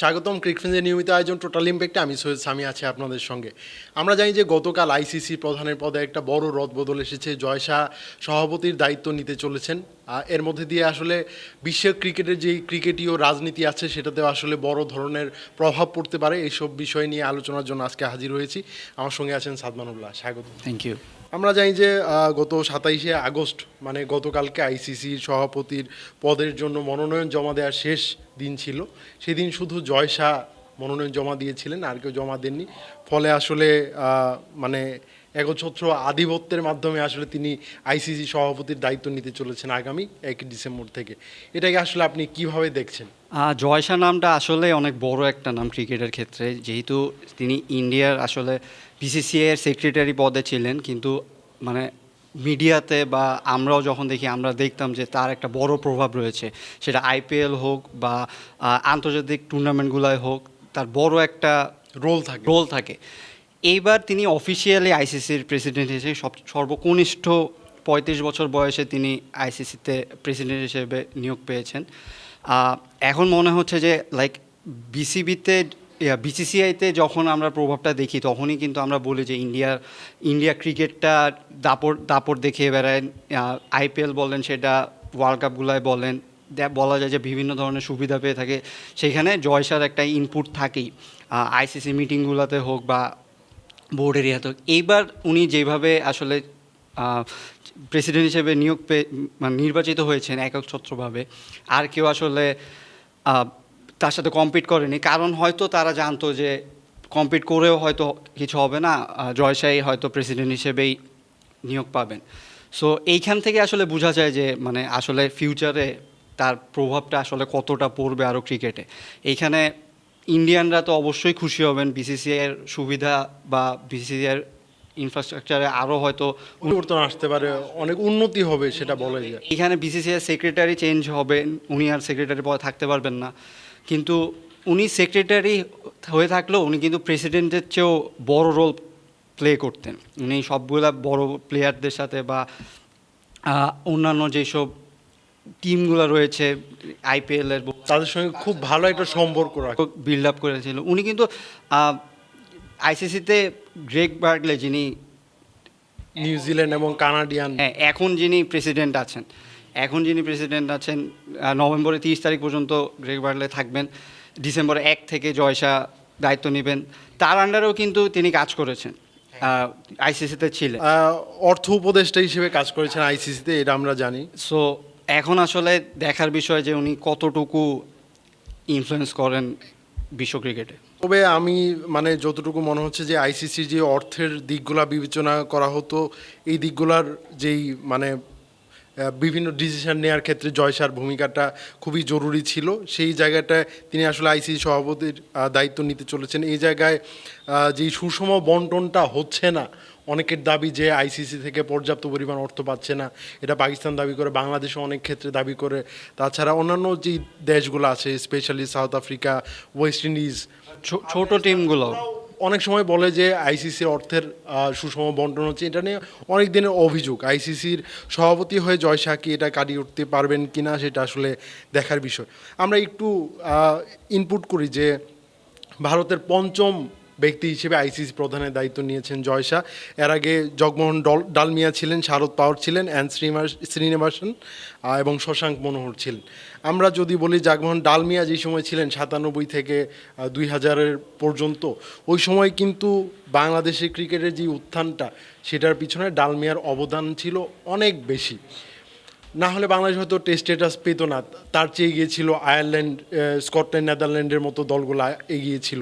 স্বাগতম ক্রিকফিন্সের নিয়মিত আয়োজন টোটাল ইম্প্যাক্টে আমি সৈয়দ সামি আছি আপনাদের সঙ্গে। আমরা জানি যে গতকাল আইসিসি প্রধানের পদে একটা বড় রদবদল এসেছে, জয় শাহ সভাপতির দায়িত্ব নিতে চলেছেন। এর মধ্যে দিয়ে আসলে বিশ্ব ক্রিকেটের যেই ক্রিকেটীয় রাজনীতি আছে, সেটাতেও আসলে বড় ধরনের প্রভাব পড়তে পারে। এইসব বিষয় নিয়ে আলোচনার জন্য আজকে হাজির হয়েছি। আমার সঙ্গে আছেন সাদমানুল্লাহ স্বাগত। থ্যাংক ইউ আমরা জানি যে গত সাতাইশে আগস্ট মানে গতকালকে আইসিসির সভাপতির পদের জন্য মনোনয়ন জমা দেওয়ার শেষ দিন ছিল। সেদিন শুধু জয় শাহ মনোনয়ন জমা দিয়েছিলেন, আর কেউ জমা দেননি। ফলে আসলে মানে একচ্ছত্র আধিপত্যের মাধ্যমে আসলে তিনি আইসিসি সভাপতির দায়িত্ব নিতে চলেছেন আগামী একই ডিসেম্বর থেকে। এটাকে আসলে আপনি কীভাবে দেখছেন? জয়সা নামটা আসলে অনেক বড় একটা নাম ক্রিকেটের ক্ষেত্রে। যেহেতু তিনি ইন্ডিয়ার আসলে বিসিসিআই এর সেক্রেটারি পদে ছিলেন কিন্তু মানে মিডিয়াতে বা আমরাও যখন দেখি আমরা দেখতাম যে তার একটা বড় প্রভাব রয়েছে। সেটা আইপিএল হোক বা আন্তর্জাতিক টুর্নামেন্টগুলোয় হোক তার বড় একটা রোল থাকে। রোল থাকে। এইবার তিনি অফিসিয়ালি আইসিসির প্রেসিডেন্ট হিসেবে সব, সর্বকনিষ্ঠ পঁয়ত্রিশ বছর বয়সে তিনি আইসিসিতে প্রেসিডেন্ট হিসেবে নিয়োগ পেয়েছেন। এখন মনে হচ্ছে যে লাইক বিসিবিতে বিসিসিআইতে যখন আমরা প্রভাবটা দেখি, তখনই কিন্তু আমরা বলি যে ইন্ডিয়ার ইন্ডিয়া ক্রিকেটটা দাপট দাপট দেখিয়ে বেড়ায়। আইপিএল বলেন সেটা ওয়ার্ল্ড কাপগুলায় বলেন বলা যায় যে বিভিন্ন ধরনের সুবিধা পেয়ে থাকে। সেখানে জয়সার একটা ইনপুট থাকেই। আইসিসি মিটিংগুলোতে হোক বা বোর্ডের ইয়ে এইবার উনি যেভাবে আসলে প্রেসিডেন্ট হিসেবে নিয়োগ পেয়ে মানে নির্বাচিত হয়েছেন একচ্ছত্রভাবে আর কেউ আসলে তার সাথে কম্পিট করেনি, কারণ হয়তো তারা জানতো যে কম্পিট করেও হয়তো কিছু হবে না জয়শাহী হয়তো প্রেসিডেন্ট হিসেবেই নিয়োগ পাবেন। সো এইখান থেকে আসলে বোঝা যায় যে মানে আসলে ফিউচারে তার প্রভাবটা আসলে কতটা পড়বে আরও ক্রিকেটে এইখানে ইন্ডিয়ানরা তো অবশ্যই খুশি হবেন বিসিসিআইয়ের সুবিধা বা বিসিসিআইয়ের ইনফ্রাস্ট্রাকচারে আরও হয়তো পরিবর্তন আসতে পারে অনেক উন্নতি হবে সেটা বলা যায় এখানে বিসিসিআই সেক্রেটারি চেঞ্জ হবে উনি আর সেক্রেটারি পদে থাকতে পারবেন না। কিন্তু উনি সেক্রেটারি হয়ে থাকলেও উনি কিন্তু প্রেসিডেন্টের চেয়েও বড় রোল প্লে করতেন। উনি সবগুলা বড় প্লেয়ারদের সাথে বা অন্যান্য যেসব টিমগুলো রয়েছে আইপিএলের তাদের সঙ্গে খুব ভালো একটা সম্পর্ক বিল্ড আপ করেছিল। উনি কিন্তু আইসিসিতে গ্রেগ বার্গলে যিনি নিউজিল্যান্ড এবং কানাডিয়ান। হ্যাঁ এখন যিনি প্রেসিডেন্ট আছেন এখন যিনি প্রেসিডেন্ট আছেন নভেম্বরে তিরিশ তারিখ পর্যন্ত গ্রেগ বার্লে থাকবেন ডিসেম্বরে এক থেকে জয়সা দায়িত্ব নেবেন। তার আন্ডারেও কিন্তু তিনি কাজ করেছেন আইসিসিতে ছিলেন। অর্থ উপদেষ্টা হিসেবে কাজ করেছেন আইসিসিতে এটা আমরা জানি। সো এখন আসলে দেখার বিষয় যে উনি কতটুকু ইনফ্লুয়েন্স করেন বিশ্ব ক্রিকেটে। তবে আমি মানে যতটুকু মনে হচ্ছে যে আইসিসির যে অর্থের দিকগুলা বিবেচনা করা হতো, এই দিকগুলার যেই মানে বিভিন্ন ডিসিশন নেওয়ার ক্ষেত্রে জয়সার ভূমিকাটা খুবই জরুরি ছিল। সেই জায়গাটায় তিনি আসলে আইসিসি সভাপতির দায়িত্ব নিতে চলেছেন। এই জায়গায় যেই সুষম বন্টনটা হচ্ছে না অনেকের দাবি যে আইসিসি থেকে পর্যাপ্ত পরিমাণ অর্থ পাচ্ছে না। এটা পাকিস্তান দাবি করে বাংলাদেশও অনেক ক্ষেত্রে দাবি করে। তাছাড়া অন্যান্য যে দেশগুলো আছে specially South Africa West Indies ছোট টিমগুলো। অনেক সময় বলে যে আইসিসির অর্থের সুষম বন্টন হচ্ছে। এটা নিয়ে অনেক দিনের অভিযোগ। আইসিসির সভাপতি হয়ে জয় শাহ কি এটা কাটিয়ে উঠতে পারবেন কি না সেটা আসলে দেখার বিষয়। আমরা একটু ইনপুট করি যে ভারতের পঞ্চম ব্যক্তি হিসেবে আইসিসি প্রধানের দায়িত্ব নিয়েছেন জয় শাহ। এর আগে জগমোহন ডল, ডালমিয়া ছিলেন, শারদ পাওয়ার ছিলেন অ্যান্ড শ্রীনিবাস শ্রীনিবাসন এবং শশাঙ্ক মনোহর ছিলেন। আমরা যদি বলি জগমোহন ডালমিয়া যে সময় ছিলেন সাতানব্বই থেকে দুই হাজারের পর্যন্ত, ওই সময় কিন্তু বাংলাদেশের ক্রিকেটের যে উত্থানটা, সেটার পিছনে ডালমিয়ার অবদান ছিল অনেক বেশি। না হলে বাংলাদেশ হয়তো টেস্ট স্টেটাস পেতো না। তার চেয়ে এগিয়েছিল আয়ারল্যান্ড স্কটল্যান্ড, নেদারল্যান্ডের মতো দলগুলো এগিয়েছিল।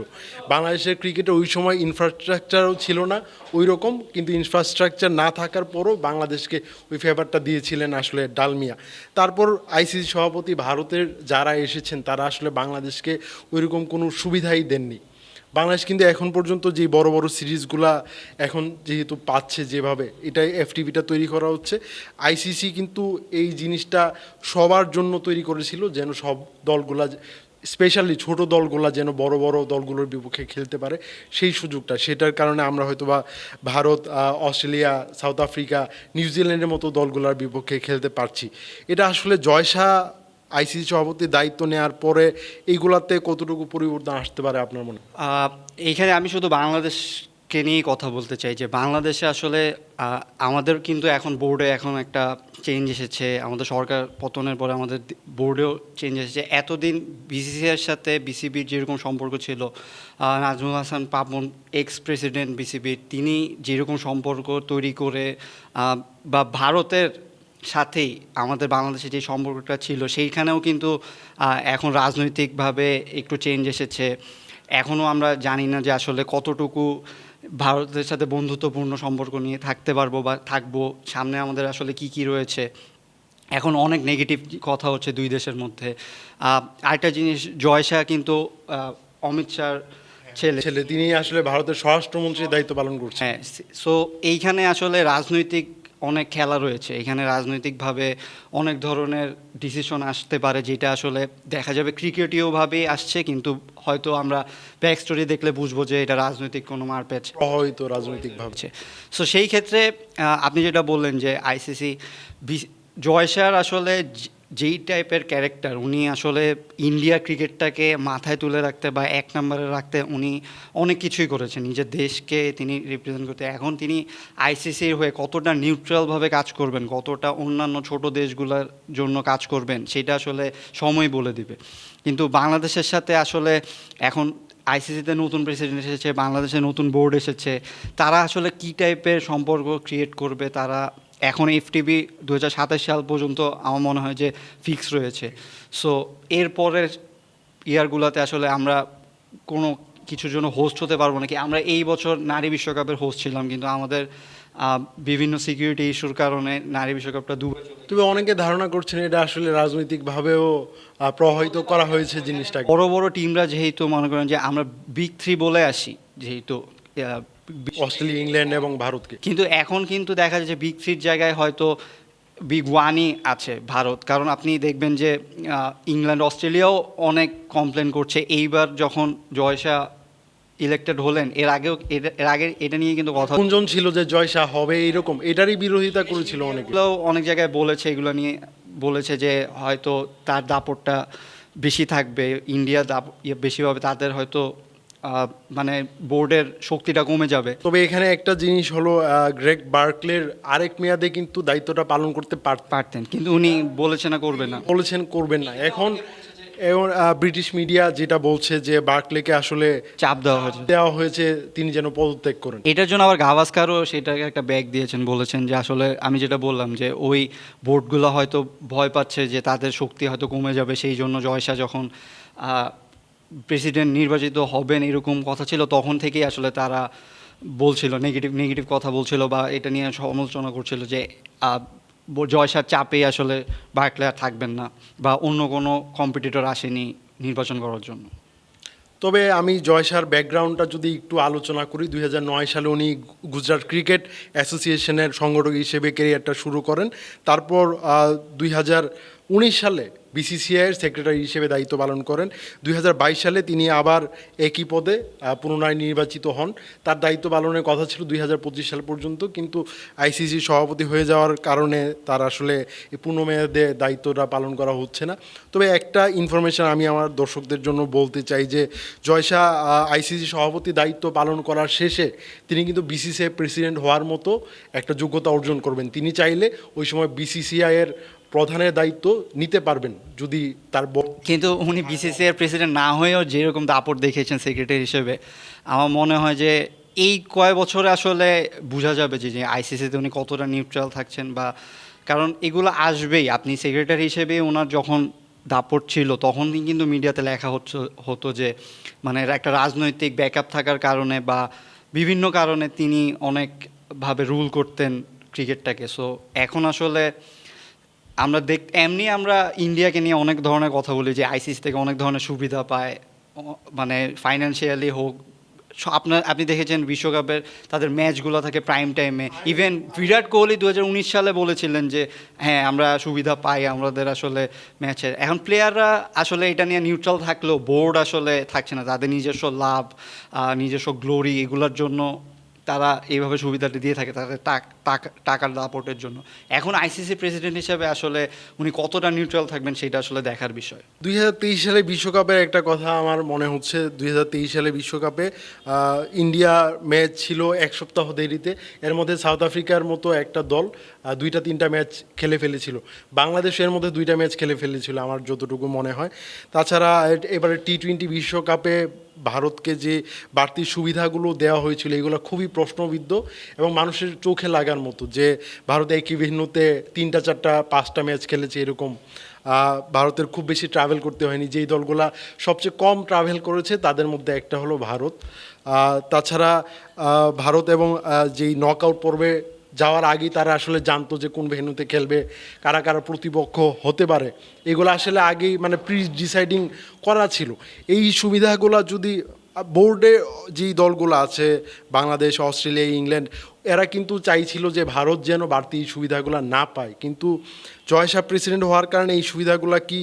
বাংলাদেশের ক্রিকেটে ওই সময় ইনফ্রাস্ট্রাকচারও ছিল না ওই রকম কিন্তু ইনফ্রাস্ট্রাকচার না থাকার পরও বাংলাদেশকে ওই ফেভারটা দিয়েছিলেন আসলে ডালমিয়া। তারপর আইসিসি সভাপতি ভারতের যারা এসেছেন, তারা আসলে বাংলাদেশকে ওইরকম কোনো সুবিধাই দেননি। বাংলাদেশ কিন্তু এখন পর্যন্ত যে বড় বড় সিরিজগুলা এখন যেহেতু পাচ্ছে যেভাবে, এটাই এফটিভিটা তৈরি করা হচ্ছে। আইসিসি কিন্তু এই জিনিসটা সবার জন্য তৈরি করেছিল যেন সব দলগুলা, স্পেশালি ছোট দলগুলা যেন বড় বড় দলগুলোর বিপক্ষে খেলতে পারে। সেই সুযোগটা, সেটার কারণে আমরা হয়তো বা ভারত অস্ট্রেলিয়া, সাউথ আফ্রিকা, নিউজিল্যান্ডের মতো দলগুলোর বিপক্ষে খেলতে পারছি। এটা আসলে জয়সা আইসিসি সভাপতির দায়িত্ব নেওয়ার পরে এইগুলাতে কতটুকু পরিবর্তন আসতে পারে আপনার মনে? এইখানে আমি শুধু বাংলাদেশকে নিয়েই কথা বলতে চাই যে বাংলাদেশে আসলে আমাদের কিন্তু এখন বোর্ডে এখন একটা চেঞ্জ এসেছে। আমাদের সরকার পতনের পরে আমাদের বোর্ডেও চেঞ্জ এসেছে। এতদিন বিসিসিআর সাথে বিসিবির যেরকম সম্পর্ক ছিল নাজমুল হাসান পাপন এক্স প্রেসিডেন্ট বিসিবির তিনি যেরকম সম্পর্ক তৈরি করে বা ভারতের সাথেই আমাদের বাংলাদেশে যে সম্পর্কটা ছিল সেইখানেও কিন্তু এখন রাজনৈতিকভাবে একটু চেঞ্জ এসেছে। এখনও আমরা জানি না যে আসলে কতটুকু ভারতের সাথে বন্ধুত্বপূর্ণ সম্পর্ক নিয়ে থাকতে পারব বা থাকব সামনে আমাদের আসলে কি কি রয়েছে। এখন অনেক নেগেটিভ কথা হচ্ছে দুই দেশের মধ্যে। আরেকটা জিনিস জয় শাহ কিন্তু অমিত শাহর ছেলে। ছেলে। তিনি আসলে ভারতের স্বরাষ্ট্রমন্ত্রীর দায়িত্ব পালন করছেন। হ্যাঁ সো এইখানে আসলে রাজনৈতিক অনেক খেলা রয়েছে। এখানে রাজনৈতিকভাবে অনেক ধরনের ডিসিশন আসতে পারে যেটা আসলে দেখা যাবে ক্রিকেটীয়ভাবেই আসছে কিন্তু হয়তো আমরা ব্যাক স্টোরি দেখলে বুঝব যে এটা রাজনৈতিক কোনো মারপ্যাচ হয়তো রাজনৈতিক ভাবছে সো সেই ক্ষেত্রে আপনি যেটা বললেন যে আইসিসি জয় আসলে যেই টাইপের ক্যারেক্টার উনি আসলে ইন্ডিয়া ক্রিকেটটাকে মাথায় তুলে রাখতে বা এক নম্বরে রাখতে উনি অনেক কিছুই করেছেন। নিজের দেশকে তিনি রিপ্রেজেন্ট করতে। এখন তিনি আইসিসির হয়ে কতটা নিউট্রালভাবে কাজ করবেন, কতটা অন্যান্য ছোট দেশগুলোর জন্য কাজ করবেন, সেটা আসলে সময় বলে দিবে। কিন্তু বাংলাদেশের সাথে আসলে এখন আইসিসিতে নতুন প্রেসিডেন্ট এসেছে, বাংলাদেশে নতুন বোর্ড এসেছে, তারা আসলে কী টাইপের সম্পর্ক ক্রিয়েট করবে, তারা এখন এফটিভি দু হাজার সাতাশ সাল পর্যন্ত আমার মনে হয় যে ফিক্স রয়েছে। সো এরপরের ইয়ারগুলোতে আসলে আমরা কোনো কিছুর জন্য হোস্ট হতে পারব নাকি? আমরা এই বছর নারী বিশ্বকাপের হোস্ট ছিলাম কিন্তু আমাদের বিভিন্ন সিকিউরিটি ইস্যুর কারণে নারী বিশ্বকাপটা দু তবে অনেকে ধারণা করছেন এটা আসলে রাজনৈতিকভাবেও প্রভাবিত করা হয়েছে জিনিসটা বড় বড় টিমরা যেহেতু মনে করেন যে আমরা বিগ থ্রি বলে আসি যেহেতু অস্ট্রেলিয়া ইংল্যান্ড এবং ভারতকে। কিন্তু এখন কিন্তু দেখা যাচ্ছে বিগ থ্রির জায়গায় হয়তো বিগ ওয়ানই আছে ভারত। কারণ আপনি দেখবেন যে ইংল্যান্ড অস্ট্রেলিয়াও অনেক কমপ্লেন করছে। এইবার যখন জয়সা ইলেক্টেড হলেন এর আগেও এর আগে এটা নিয়ে কিন্তু কথা গুঞ্জন ছিল যে জয়সা হবে এইরকম। এটারই বিরোধিতা করেছিল অনেকে। এগুলোও অনেক জায়গায় বলেছে এগুলো নিয়ে বলেছে যে হয়তো তার দাপটটা বেশি থাকবে। ইন্ডিয়া দাপ ইয়ে বেশি হবে তাদের হয়তো মানে বোর্ডের শক্তিটা কমে যাবে। তবে এখানে একটা জিনিস হলো গ্রেগ বার্কলের আরেক মেয়াদে কিন্তু দায়িত্বটা পালন করতে পারতেন কিন্তু উনি বলেছে না করবেন না। বলেছেন করবেন না। এখন আহ, ব্রিটিশ মিডিয়া যেটা বলছে যে বার্কলেকে আসলে চাপ দেওয়া হয়েছে। দেওয়া হয়েছে তিনি যেন পদত্যাগ করেন। এটার জন্য আবার গাভাস্কারও সেটাকে একটা ব্যাগ দিয়েছেন বলেছেন যে আসলে আমি যেটা বললাম যে ওই বোর্ডগুলো হয়তো ভয় পাচ্ছে যে তাদের শক্তি হয়তো কমে যাবে সেই জন্য জয়সা যখন প্রেসিডেন্ট নির্বাচিত হবেন এরকম কথা ছিল, তখন থেকেই আসলে তারা বলছিল নেগেটিভ নেগেটিভ কথা বলছিল বা এটা নিয়ে সমালোচনা করছিল যে জয়সার চাপেই আসলে বার্কলে আর থাকবেন না বা অন্য কোনো কম্পিটিটর আসেনি নির্বাচন করার জন্য। তবে আমি জয়সার ব্যাকগ্রাউন্ডটা যদি একটু আলোচনা করি, দুই হাজার নয় সালে উনি গুজরাট ক্রিকেট অ্যাসোসিয়েশনের সংগঠক হিসেবে ক্যারিয়ারটা শুরু করেন। তারপর দুই হাজার উনিশ সালে বিসিসিআইয়ের সেক্রেটারি হিসেবে দায়িত্ব পালন করেন। দুই হাজার বাইশ সালে তিনি আবার একই পদে পুনরায় নির্বাচিত হন। তার দায়িত্ব পালনের কথা ছিল দুই হাজার পঁচিশ সাল পর্যন্ত, কিন্তু আইসিসি সভাপতি হয়ে যাওয়ার কারণে তার আসলে পূর্ণমেয়াদে দায়িত্বটা পালন করা হচ্ছে না। তবে একটা ইনফরমেশন আমি আমার দর্শকদের জন্য বলতে চাই যে জয়শা আইসিসি সভাপতি দায়িত্ব পালন করার শেষে তিনি কিন্তু বিসিসিআই প্রেসিডেন্ট হওয়ার মতো একটা যোগ্যতা অর্জন করবেন। তিনি চাইলে ওই সময় বিসিসিআই এর প্রধানের দায়িত্ব নিতে পারবেন যদি তার কিন্তু উনি বিসিসিআই প্রেসিডেন্ট না হয়েও যেরকম দাপট দেখিয়েছেন সেক্রেটারি হিসেবে, আমার মনে হয় যে এই কয় বছরে আসলে বোঝা যাবে যে আইসিসিতে উনি কতটা নিউট্রাল থাকছেন বা, কারণ এগুলো আসবেই। আপনি সেক্রেটারি হিসেবে ওনার যখন দাপট ছিল তখন কিন্তু মিডিয়াতে লেখা হচ্ছে, হতো যে মানে একটা রাজনৈতিক ব্যাকআপ থাকার কারণে বা বিভিন্ন কারণে তিনি অনেকভাবে রুল করতেন ক্রিকেটটাকে সো এখন আসলে আমরা দেখ, এমনি আমরা ইন্ডিয়াকে নিয়ে অনেক ধরনের কথা বলি যে আইসিসি থেকে অনেক ধরনের সুবিধা পায় মানে ফাইন্যান্সিয়ালি হোক। আপনার, আপনি দেখেছেন বিশ্বকাপের তাদের ম্যাচগুলো থাকে প্রাইম টাইমে ইভেন বিরাট কোহলি দু হাজার উনিশ সালে বলেছিলেন যে হ্যাঁ আমরা সুবিধা পাই আমাদের আসলে ম্যাচের এখন প্লেয়াররা আসলে এটা নিয়ে নিউট্রাল থাকলেও বোর্ড আসলে থাকছে না। তাদের নিজস্ব লাভ নিজস্ব গ্লোরি এগুলোর জন্য তারা এইভাবে সুবিধাটা দিয়ে থাকে তাদের টাক- টাকা, টাকার দাপটের জন্য। এখন আইসিসি প্রেসিডেন্ট হিসেবে আসলে উনি কতটা নিউট্রাল থাকবেন সেটা আসলে দেখার বিষয়। দুই হাজার তেইশ সালে বিশ্বকাপের একটা কথা আমার মনে হচ্ছে, দুই হাজার তেইশ সালে বিশ্বকাপে ইন্ডিয়া ম্যাচ ছিল এক সপ্তাহ দেরিতে। এর মধ্যে সাউথ আফ্রিকার মতো একটা দল দুইটা তিনটা ম্যাচ খেলে ফেলেছিল। বাংলাদেশ এর মধ্যে দুইটা ম্যাচ খেলে ফেলেছিল, আমার যতটুকু মনে হয়। তাছাড়া এবারে টি টোয়েন্টি বিশ্বকাপে ভারতকে যে বাড়তি সুবিধাগুলো দেওয়া হয়েছিল, এগুলো খুবই প্রশ্নবিদ্ধ এবং মানুষের চোখে লাগার মতো যে ভারত একই ভেন্যুতে তিনটা, চারটা, পাঁচটা ম্যাচ খেলেছে এরকম। ভারতের খুব বেশি ট্রাভেল করতে হয়নি। যেই দলগুলা সবচেয়ে কম ট্রাভেল করেছে, তাদের মধ্যে একটা হলো ভারত। তাছাড়া ভারত এবং যেই নক আউট পর্বে যাওয়ার আগেই তারা আসলে জানতো যে কোন ভেন্যুতে খেলবে, কারা কারা প্রতিপক্ষ হতে পারে। এগুলো আসলে আগেই মানে প্রি ডিসাইডিং করা ছিল। এই সুবিধাগুলো যদি বোর্ডে যেই দলগুলো আছে, বাংলাদেশ, অস্ট্রেলিয়া, ইংল্যান্ড, এরা কিন্তু চাইছিল যে ভারত যেন বাড়তি এই সুবিধাগুলো না পায়। কিন্তু জয়সা প্রেসিডেন্ট হওয়ার কারণে এই সুবিধাগুলো কি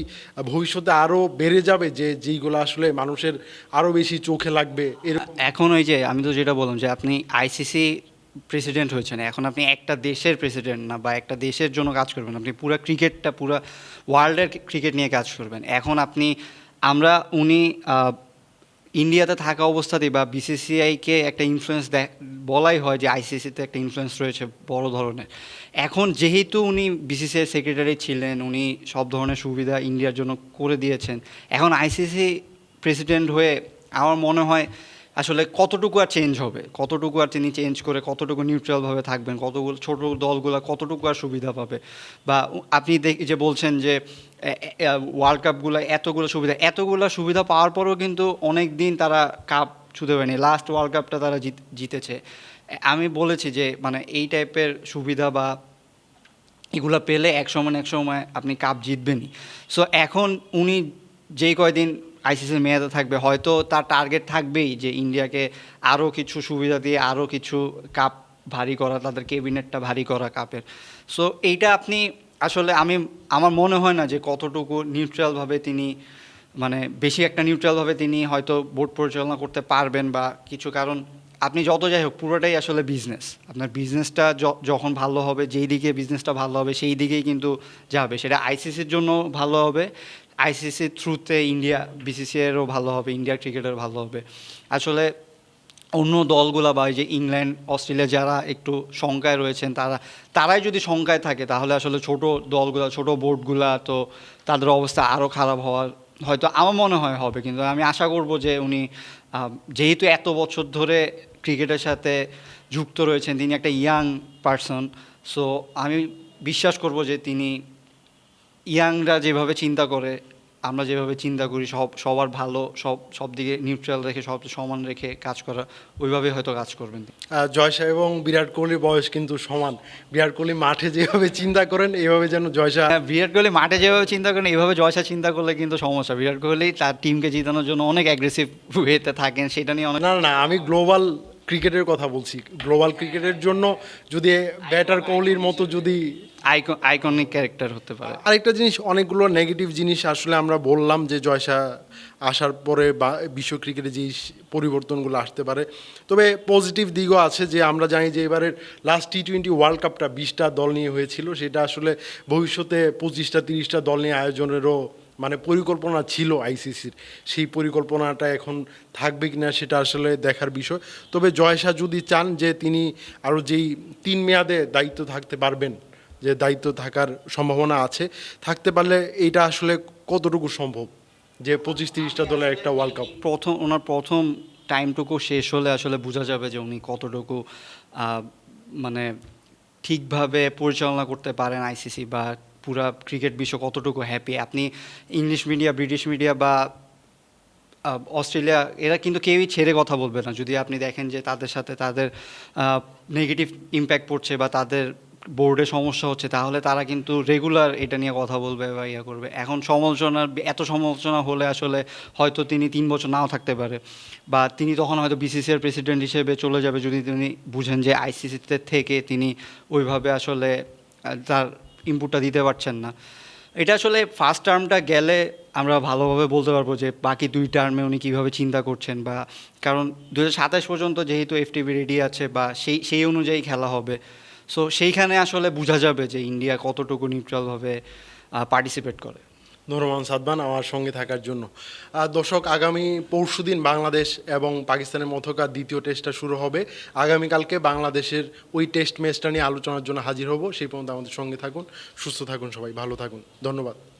ভবিষ্যতে আরও বেড়ে যাবে যে যেইগুলো আসলে মানুষের আরও বেশি চোখে লাগবে? এখন ওই যে আমি তো যেটা বললাম যে আপনি আইসিসি প্রেসিডেন্ট হয়েছেন। এখন আপনি একটা দেশের প্রেসিডেন্ট না বা একটা দেশের জন্য কাজ করবেন। আপনি পুরো ক্রিকেটটা পুরো ওয়ার্ল্ডের ক্রিকেট নিয়ে কাজ করবেন। এখন আপনি, আমরা, উনি ইন্ডিয়াতে থাকা অবস্থাতেই বা বিসিসিআইকে একটা ইনফ্লুয়েন্স বলাই হয় যে আইসিসিতে একটা ইনফ্লুয়েন্স রয়েছে বড় ধরনের। এখন যেহেতু উনি বিসিসিআই সেক্রেটারি ছিলেন, উনি সব ধরনের সুবিধা ইন্ডিয়ার জন্য করে দিয়েছেন, এখন আইসিসি প্রেসিডেন্ট হয়ে আমার মনে হয় আসলে কতটুকু আর চেঞ্জ হবে? কতটুকু আর তিনি চেঞ্জ করে কতটুকু নিউট্রালভাবে থাকবেন? কতগুলো ছোট দলগুলো কতটুকু আর সুবিধা পাবে? বা আপনি দেখ যে বলছেন যে ওয়ার্ল্ড কাপগুলো এতগুলো সুবিধা এতগুলো সুবিধা পাওয়ার পরেও কিন্তু অনেক দিন তারা কাপ ছুতে পারেনি। লাস্ট ওয়ার্ল্ড কাপটা তারা জিত, জিতেছে। আমি বলেছি যে মানে এই টাইপের সুবিধা বা এগুলো পেলে এক সময় এক সময় আপনি কাপ জিতবেনই। সো এখন উনি যেই কয়দিন আইসিসির মেয়াদে থাকবে। হয়তো তার টার্গেট থাকবেই যে ইন্ডিয়াকে আরও কিছু সুবিধা দিয়ে, আরও কিছু কাপ ভারী করা, তাদের কেবিনেটটা ভারী করা কাপের সো এইটা আপনি আসলে আমি, আমার মনে হয় না যে কতটুকু নিউট্রালভাবে তিনি মানে বেশি একটা নিউট্রালভাবে তিনি হয়তো বোর্ড পরিচালনা করতে পারবেন বা কিছু কারণ, আপনি যত যাই হোক, পুরোটাই আসলে বিজনেস আপনার বিজনেসটা যখন ভালো হবে, যেই দিকে বিজনেসটা ভালো হবে, সেই দিকেই কিন্তু যাবে। সেটা আইসিসির জন্য ভালো হবে। আইসিসির থ্রুতে ইন্ডিয়া, বিসিসিআইয়েরও ভালো হবে, ইন্ডিয়া ক্রিকেটের ভালো হবে। আসলে অন্য দলগুলা বা যে ইংল্যান্ড, অস্ট্রেলিয়া যারা একটু শঙ্কায় রয়েছেন, তারা, তারাই যদি শঙ্কায় থাকে, তাহলে আসলে ছোট দলগুলা, ছোট বোর্ডগুলা তো তাদের অবস্থা আরও খারাপ হওয়ার হয়তো আমার মনে হয় হবে। কিন্তু আমি আশা করব যে উনি যেহেতু এত বছর ধরে ক্রিকেটের সাথে যুক্ত রয়েছেন, তিনি একটা ইয়াং পারসন, সো আমি বিশ্বাস করব যে তিনি ইয়াংরা যেভাবে চিন্তা করে আমরা যেভাবে চিন্তা করি সব সবার ভালো সব সব দিকে নিউট্রাল রেখে সব সমান রেখে কাজ করা ওইভাবে হয়তো কাজ করবেন জয়সা এবং বিরাট কোহলির বয়স কিন্তু সমান। বিরাট কোহলি মাঠে যেভাবে চিন্তা করেন এইভাবে যেন জয়সা হ্যাঁ, বিরাট কোহলি মাঠে যেভাবে চিন্তা করেন এভাবে জয়সা চিন্তা করলে কিন্তু সমস্যা। বিরাট কোহলি তার টিমকে জিতানোর জন্য অনেক অ্যাগ্রেসিভ ওয়েতে থাকেন সেটা নিয়ে অনেক না, না আমি গ্লোবাল ক্রিকেটের কথা বলছি। গ্লোবাল ক্রিকেটের জন্য যদি ব্যাটার কোহলির মতো যদি আইকন আইকনিক ক্যারেক্টার হতে পারে। আরেকটা জিনিস, অনেকগুলো নেগেটিভ জিনিস আসলে আমরা বললাম যে জয়সা আসার পরে বা বিশ্ব ক্রিকেটে যে পরিবর্তনগুলো আসতে পারে। তবে পজিটিভ দিকও আছে যে আমরা জানি যে এবারের লাস্ট টি টোয়েন্টি ওয়ার্ল্ড কাপটা বিশটা দল নিয়ে হয়েছিল। সেটা আসলে ভবিষ্যতে পঁচিশটা, তিরিশটা দল নিয়ে আয়োজনেরও মানে পরিকল্পনা ছিল আইসিসির সেই পরিকল্পনাটা এখন থাকবে কি না সেটা আসলে দেখার বিষয়। তবে জয়সা যদি চান যে তিনি আরও যেই তিন মেয়াদে দায়িত্ব থাকতে পারবেন যে দায়িত্ব থাকার সম্ভাবনা আছে, থাকতে পারলে এইটা আসলে কতটুকু সম্ভব? যে পঁচিশ তিরিশটা দলের একটা ওয়ার্ল্ড কাপ প্রথম, ওনার প্রথম টাইমটুকু শেষ হলে আসলে বোঝা যাবে যে উনি কতটুকু মানে ঠিকভাবে পরিচালনা করতে পারেন আইসিসি বা পুরা ক্রিকেট বিশ্ব কতটুকু হ্যাপি আপনি ইংলিশ মিডিয়া, ব্রিটিশ মিডিয়া বা অস্ট্রেলিয়া, এরা কিন্তু কেউই ছেড়ে কথা বলবে না। যদি আপনি দেখেন যে তাদের সাথে তাদের নেগেটিভ ইম্প্যাক্ট পড়ছে বা তাদের বোর্ডে সমস্যা হচ্ছে, তাহলে তারা কিন্তু রেগুলার এটা নিয়ে কথা বলবে বা ইয়া করবে। এখন সমালোচনার এত সমালোচনা হলে আসলে হয়তো তিনি তিন বছর নাও থাকতে পারে। বা তিনি তখন হয়তো বিসিসিআর প্রেসিডেন্ট হিসেবে চলে যাবে যদি তিনি বুঝেন যে আইসিসিতে থেকে তিনি ওইভাবে আসলে তার ইনপুটটা দিতে পারছেন না। এটা আসলে ফার্স্ট টার্মটা গেলে আমরা ভালোভাবে বলতে পারব যে বাকি দুই টার্মে উনি কীভাবে চিন্তা করছেন বা, কারণ দু হাজার সাতাশ পর্যন্ত যেহেতু এফটিভি রেডি আছে বা সেই সেই অনুযায়ী খেলা হবে। সো সেইখানে আসলে বোঝা যাবে যে ইন্ডিয়া কতটুকু নিউট্রালভাবে পার্টিসিপেট করে। ধন্যবাদ সাদবান আমার সঙ্গে থাকার জন্য। দর্শক, আগামী পরশু দিন বাংলাদেশ এবং পাকিস্তানের মধ্যকার দ্বিতীয় টেস্টটা শুরু হবে। আগামীকালকে বাংলাদেশের ওই টেস্ট ম্যাচটা নিয়ে আলোচনার জন্য হাজির হব। সেই পর্যন্ত আমাদের সঙ্গে থাকুন, সুস্থ থাকুন সবাই, ভালো থাকুন। ধন্যবাদ।